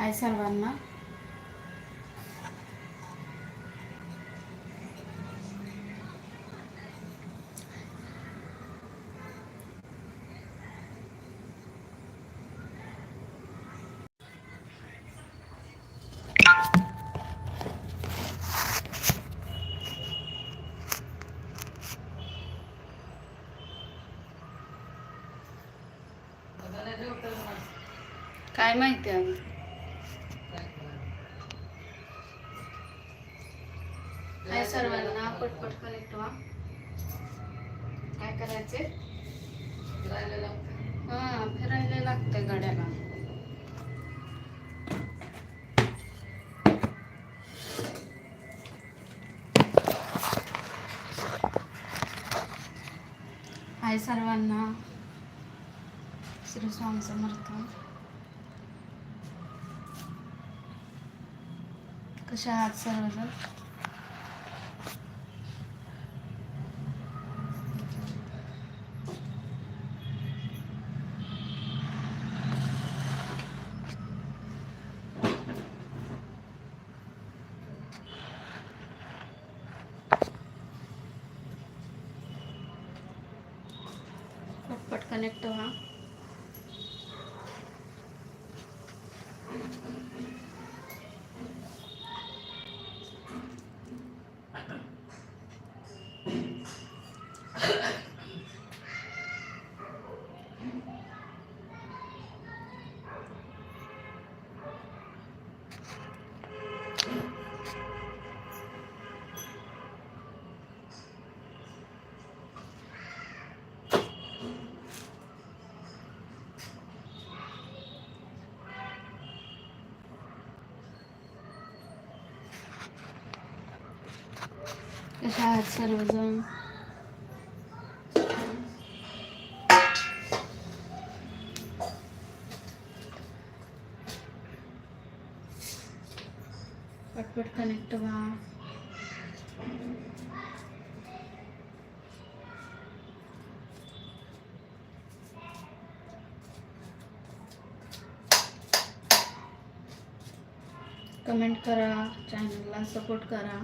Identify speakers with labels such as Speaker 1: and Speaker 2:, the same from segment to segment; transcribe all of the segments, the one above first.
Speaker 1: हाय सर्वांना. काय माहिती आहे हाय सर्वांना पटपट कनेक्ट व्हा काय करायचे हा फिरायला लागतंय गाड्याला हाय सर्वांना. श्री स्वामी समर्थ. कशा आहात सर्वजण पटपट कनेक्ट व्हा कशा आहात सर्वजण व्हा कमेंट करा चैनल सपोर्ट करा.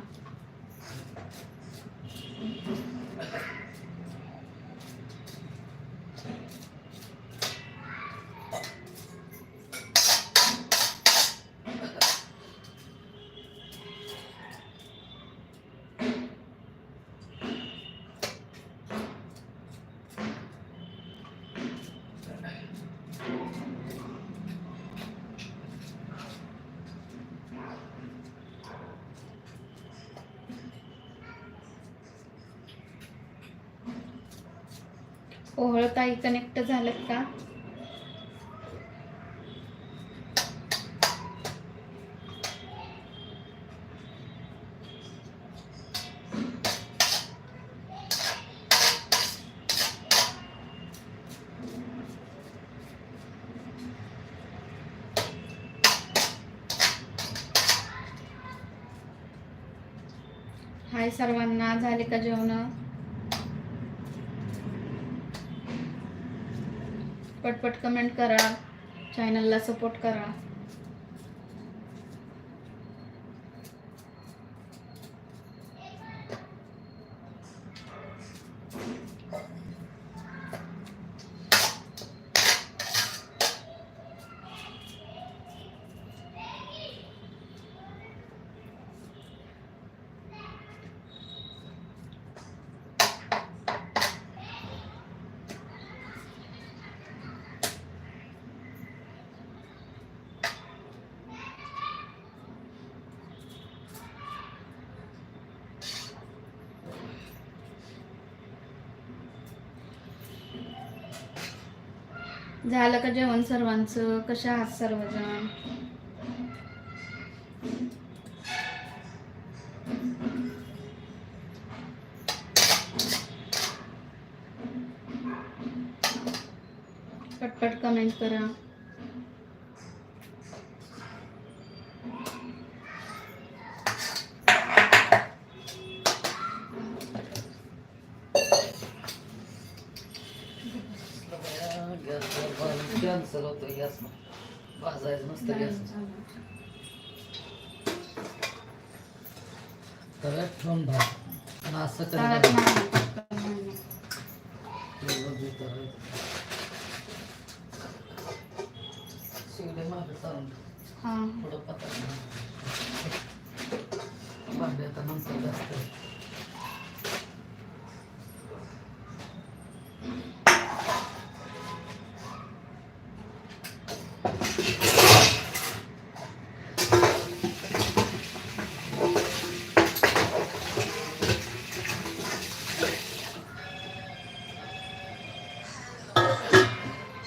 Speaker 1: ओहळताई कनेक्ट झालं का? हाय सर्वांना झाले का जेवण? पटपट कमेंट करा. चॅनलला सपोर्ट करा. झालं का जेवण सर्वांचं? कशा आहात सर्वजण? पटपट कमेंट करा.
Speaker 2: भांडे आता नंतर जास्त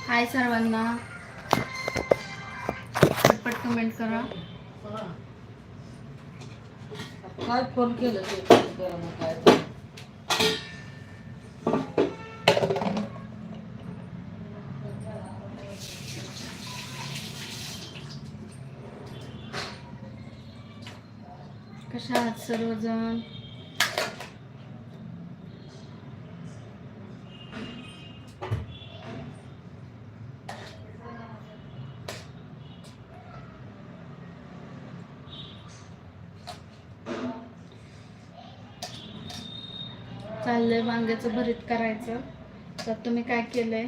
Speaker 1: हाय सर्वांना. पटपट कमेंट करा.
Speaker 2: काय फोन केलं ते गरम होत काय
Speaker 1: कशा आहात सर्वजण? चाललंय वांग्याचं भरीत करायचं. तर तुम्ही काय केलंय?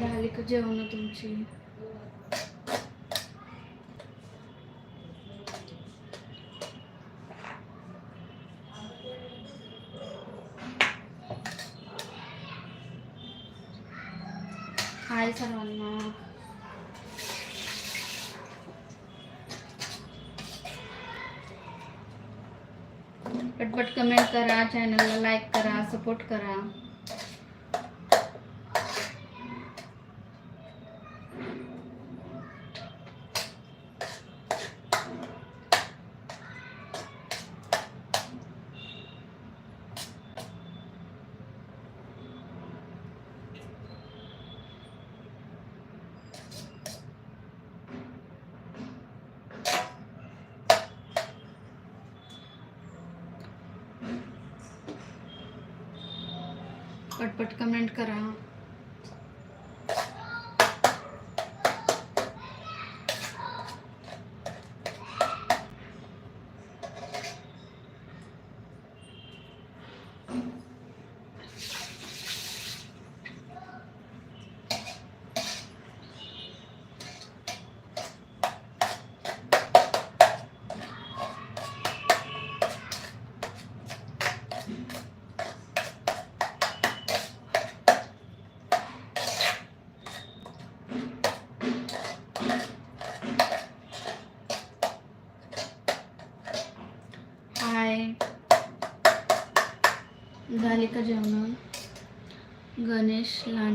Speaker 1: झाली का जेवण तुमची हाय सर्वांना पटपट कमेंट करा चॅनलला लाईक करा सपोर्ट करा. पटपट कमेंट करा.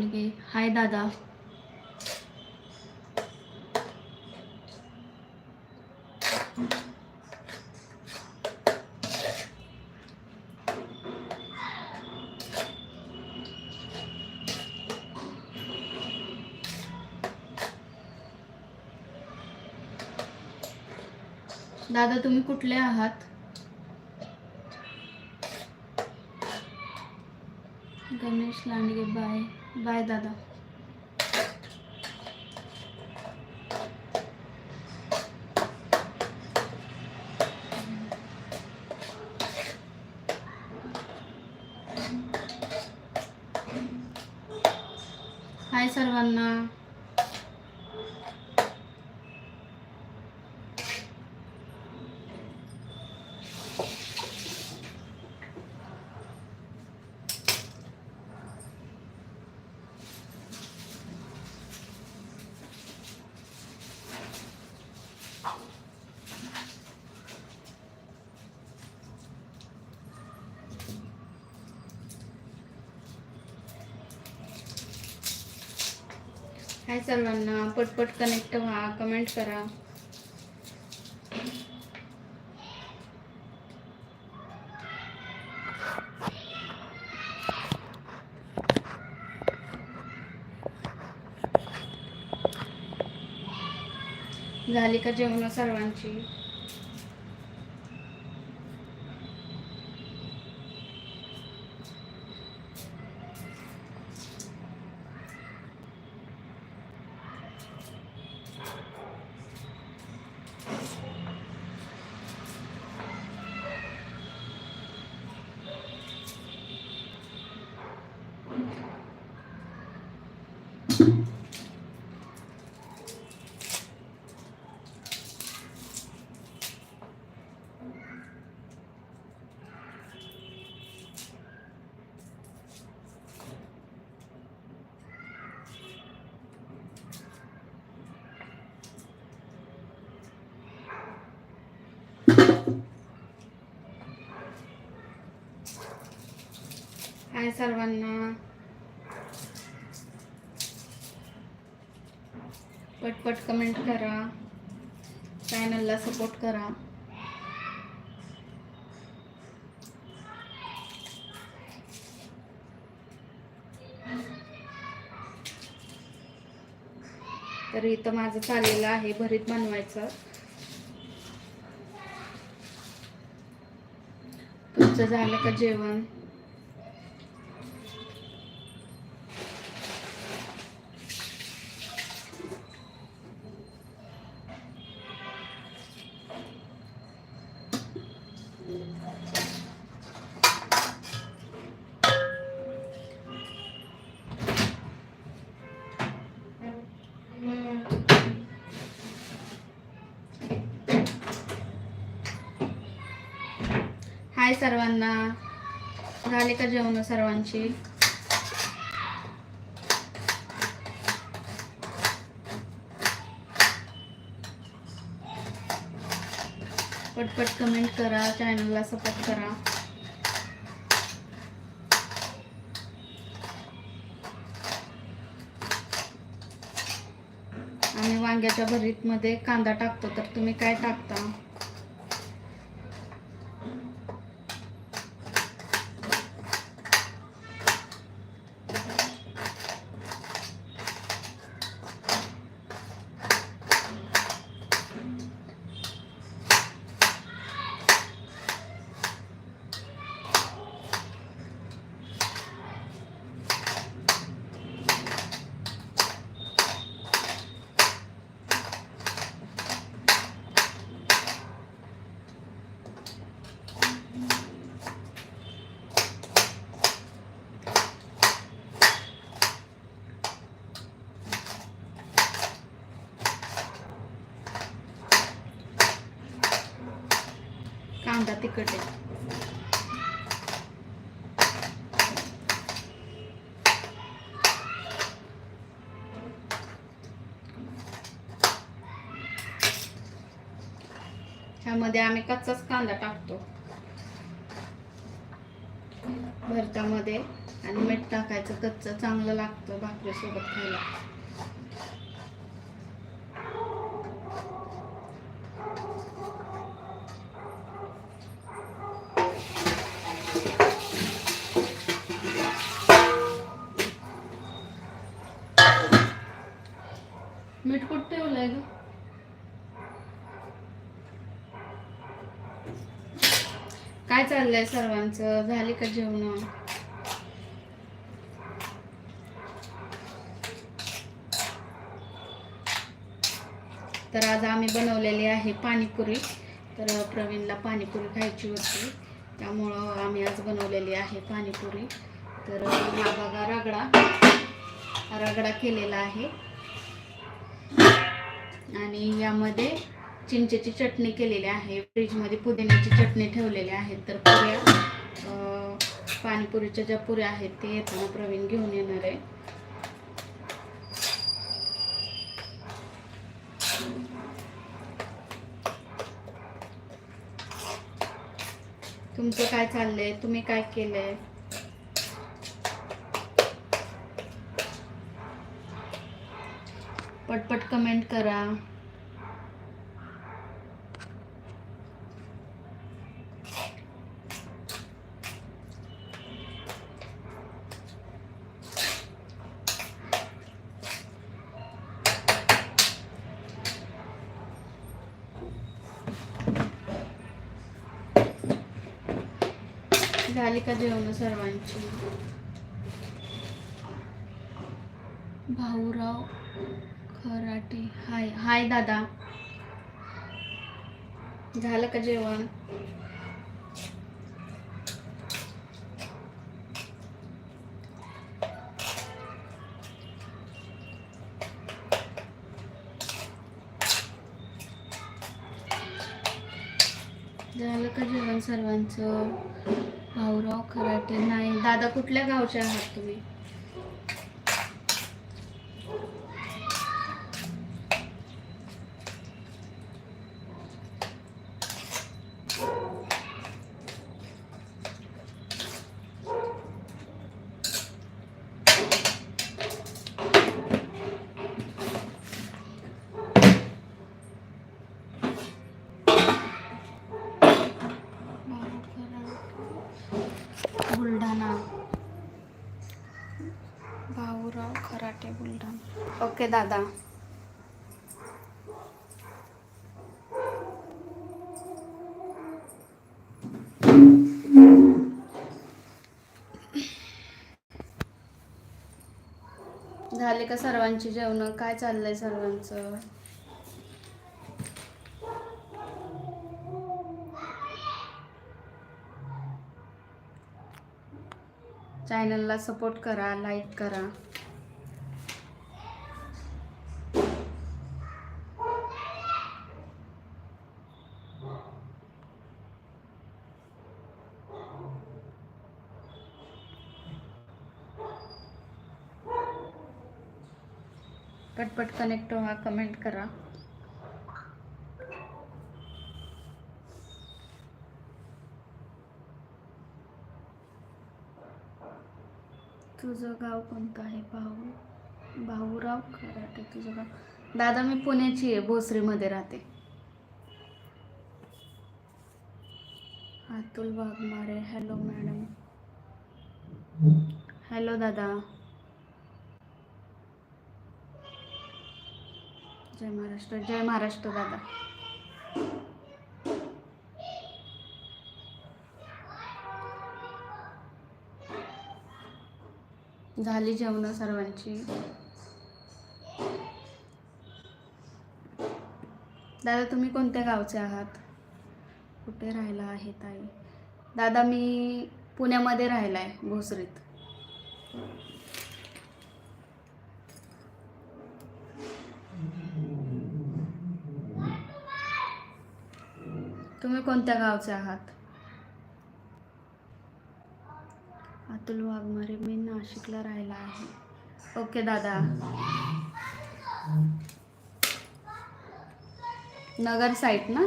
Speaker 1: लांडगे हाय दादा। दादा तुम्ही कुठले आहात? गणेश लांडगे बाय. बाय दादा. हाय सर्वांना हाय सर्वांना पटपट कनेक्ट व्हा कमेंट करा. झाली का जेवण सर्वांची? हाय सर्वांना. पटपट कमेंट करा. चॅनलला सपोर्ट करा. तर इथं माझं चाललेलं आहे भरीत बनवायचं. तुमचं झालं का जेवण? हाय सर्वांना. झाले का जेवण सर्वांची? पटपट कमेंट करा चॅनलला सपोर्ट करा. आम्ही वांग्याच्या भरीतमध्ये कांदा टाकतो तर तुम्ही काय टाकता कांदा तिखट आहे भरतामध्ये आम्ही कच्चाच कांदा टाकतो. भरतामध्ये आणि मीठ टाकायचं कच्चं चांगलं लागतं भाकरीसोबत खायला मीठ कुठं ठेवलंय ग काय चाललंय सर्वांचं. झाले का जेवण? तर आज आम्ही बनवलेली आहे पाणीपुरी. तर प्रवीणला पाणीपुरी खायची होती. त्यामुळं आम्ही आज बनवलेली आहे पाणीपुरी. तर हा बघा रगडा. रगडा केलेला आहे. आणि यामध्ये चिंचेची चटणी केलेली आहे. फ्रीजमध्ये पुदिन्याची चटणी ठेवलेली आहे. तर पुऱ्या पाणीपुरीच्या ज्या पुऱ्या आहेत ते येताना प्रवीण घेऊन येणार आहे. तुमचं काय चाललंय? तुम्ही काय केलंय? पटपट कमेंट करा. एका का सर्वांची. भाऊराव खराटे. हाय हाय दादा. झालं का जेवण? झालं का जेवण सर्वांचं? भाऊराव खराटे नाही. दादा कुठल्या गावचे आहात तुम्ही भाऊ खराटे बुलढाणा भाऊराव खराटे बुलढाणा. ओके दादा. झाले का सर्वांची जेवण? काय चाललंय सर्वांचं? चॅनलला सपोर्ट करा लाईक करा. पटपट कनेक्ट व्हा कमेंट करा. तुझं गाव कोणतं आहे? भाऊ भाऊराव खराटे तुझं गाव. दादा मी पुण्याची आहे भोसरीमध्ये राहते. Atul Waghmare hello madam. Hello दादा. जय महाराष्ट्र जय महाराष्ट्र दादा. झाली जेवणं सर्वांची. दादा तुम्ही कोणत्या गावचे आहात? कुठे राहायला आहे ताई? दादा मी पुण्यामध्ये राहिला आहे भोसरीत. तुम्ही कोणत्या गावचे आहात? अतुल वाघमारे मी नाशिकला राहिला आहे. ओके दादा. नगर साईट ना?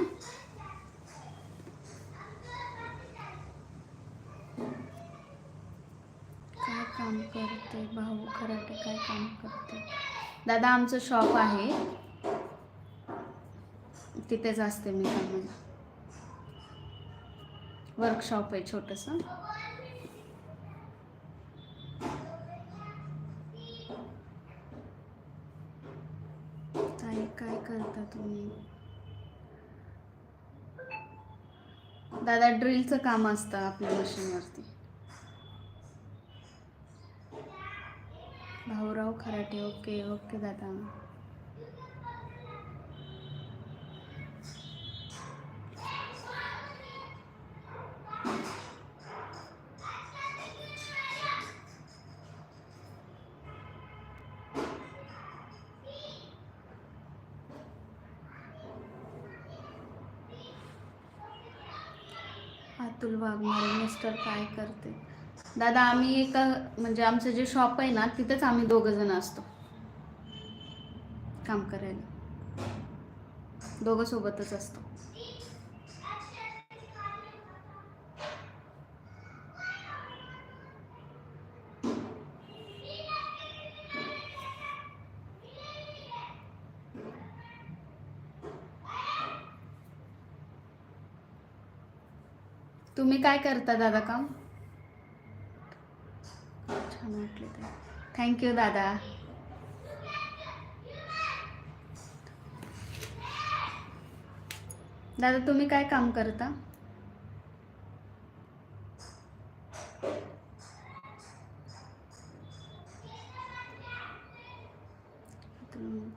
Speaker 1: काय काम करते भाऊ खराटे काय काम करते? दादा आमचं शॉप आहे. तिथेच असते मी कामाला. वर्कशॉप आहे छोटंसं. दादा ड्रिलचं काम असतं आपल्या मशीनवरती. भाऊराव खराटे ओके ओके दादा. मिस्टर काय करते? दादा आम्ही एका म्हणजे आमचं जे शॉप आहे ना तिथेच आम्ही दोघं जण असतो. काम करायला. दोघं सोबतच असतो. तुम्ही काय करता दादा काम? छान वाटले ते. थँक्यू दादा. दादा तुम्ही काय काम करता?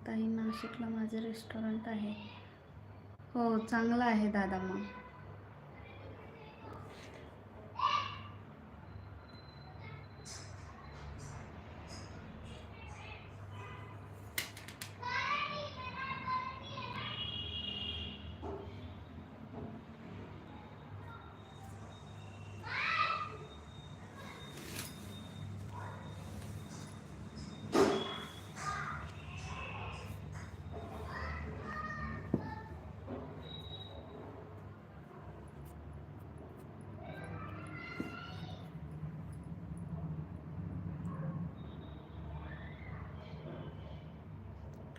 Speaker 1: ताई नाशिकला माझं रेस्टॉरंट आहे. हो चांगलं आहे दादा मग.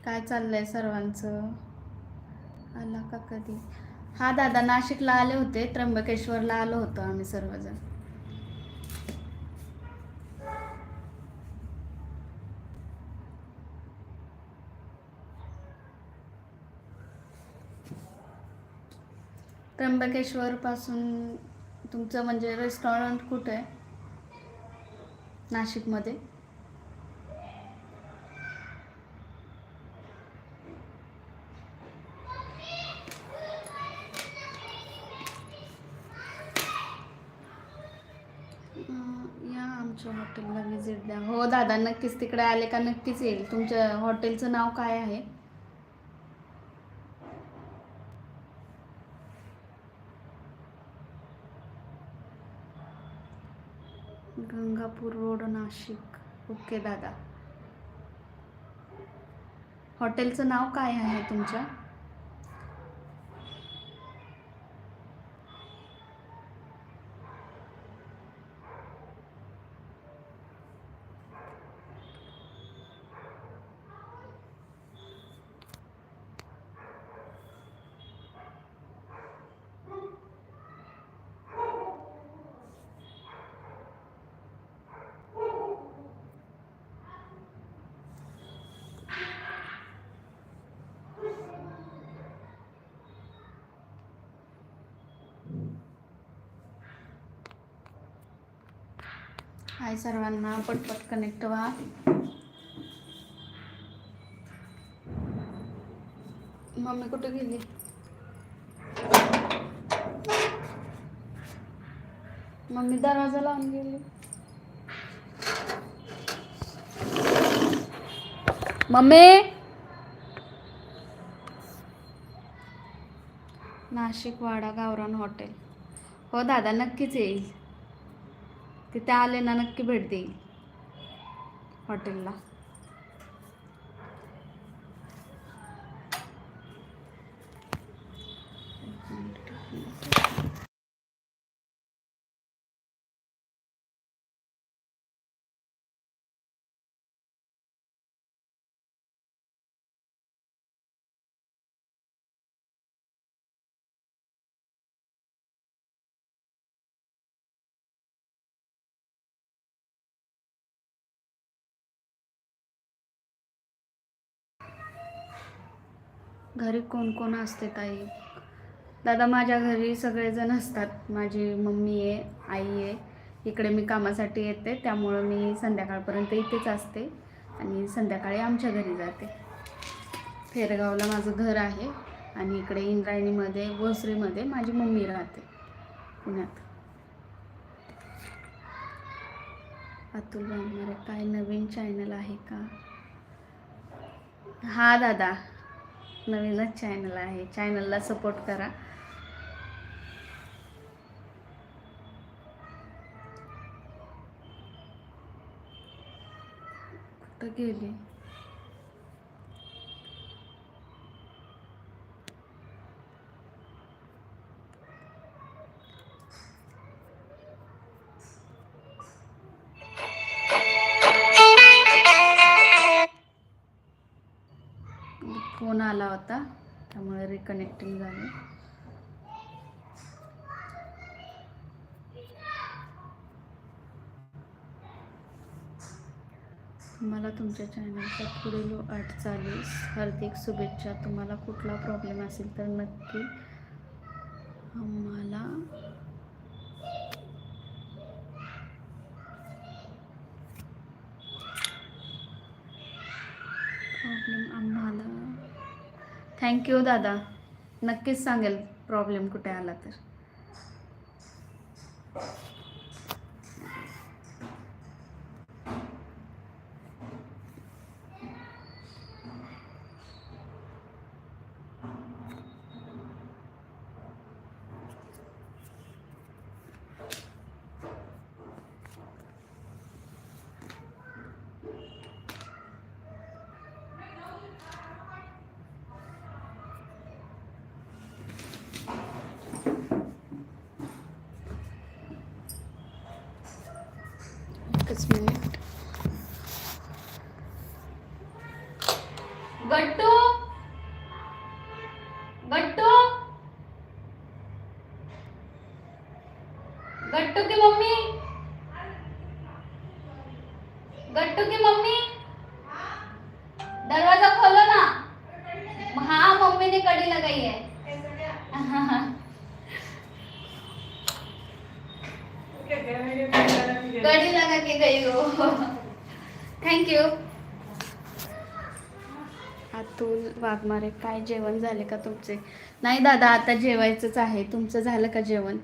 Speaker 1: काय चाललंय सर्वांचं? आला का कधी? हा दादा नाशिकला आले होते. त्र्यंबकेश्वरला आलो होतो आम्ही सर्वजण. त्र्यंबकेश्वर पासून तुमचं म्हणजे रेस्टॉरंट कुठं? आहे नाशिकमध्ये. तुमच्या हॉटेलला व्हिजिट द्या. हो दादा नक्कीच तिकडे आले का नक्कीच येईल. तुमच्या हॉटेलचं नाव काय आहे? गंगापूर रोड नाशिक. ओके दादा. हॉटेलचं नाव काय आहे तुमच्या? हाय सर्वांना पटपट कनेक्ट व्हा. मम्मी कुठे गेली? मम्मी दरवाजा लावून गेली. मम्मी! नाशिक वाडा गावरान हॉटेल. हो दादा नक्कीच येईल. तिथे आले ना नक्की भेट देईल हॉटेलला. घरी कोण कोण असते ताई? दादा माझ्या घरी सगळेजण असतात. माझी मम्मी आहे आई आहे. इकडे मी कामासाठी येते त्यामुळं मी संध्याकाळपर्यंत इथेच असते आणि संध्याकाळी आमच्या घरी जाते. फेरगावला माझं घर आहे आणि इकडे इंद्रायणीमध्ये भोसरीमध्ये माझी मम्मी राहते पुण्यात. अतुल बांधणारे काय नवीन चॅनल आहे का? हा दादा. नवीनच चॅनल आहे. चॅनलला सपोर्ट करा. कुठं गेली? आला होता त्यामुळे रिकनेक्टिंग झालं. मला तुमच्या चॅनलच्या पुढील चालीस हार्दिक शुभेच्छा. तुम्हाला कुठला प्रॉब्लेम असेल तर नक्की थँक्यू दादा. नक्कीच सांगेल प्रॉब्लेम कुठे आला तर. गट्टू? वाघमारे काय जेवण झाले का तुमचे? नाही दादा आता जेवायचंच आहे. तुमचं झालं का जेवण?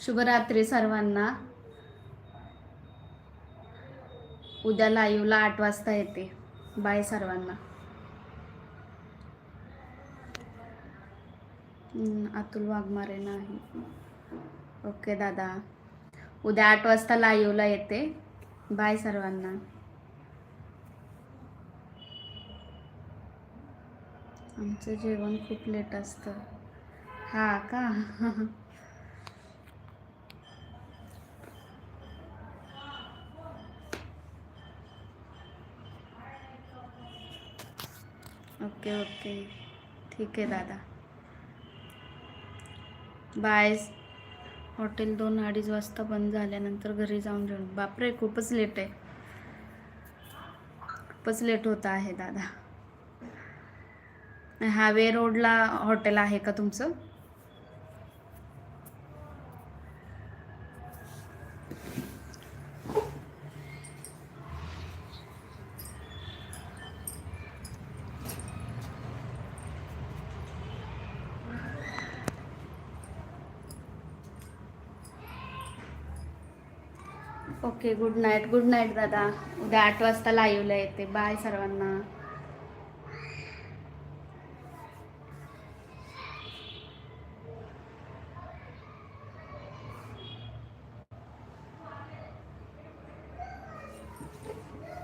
Speaker 1: शुभरात्री सर्वांना. उद्या लाईव्हला आठ वाजता येते. बाय सर्वांना. अतुल वाघमारे नाही. ओके दादा. उद्या आठ वाजता लाईव्हला येते. बाय सर्वांना. आमचं जेवण खूप लेट असतं. हा का? Okay okay. ठीक आहे दादा. बाय. हॉटेल दोन अडीच वाजता बंद झाल्यानंतर घरी जाऊन जेवण. बापरे खूपच लेट आहे. खूपच लेट होत आहे दादा. हावे रोडला हॉटेल आहे का तुमचं? Okay good night good night दादा. उद्या आठ वाजता लाईव्हला येते. बाय सर्वांना.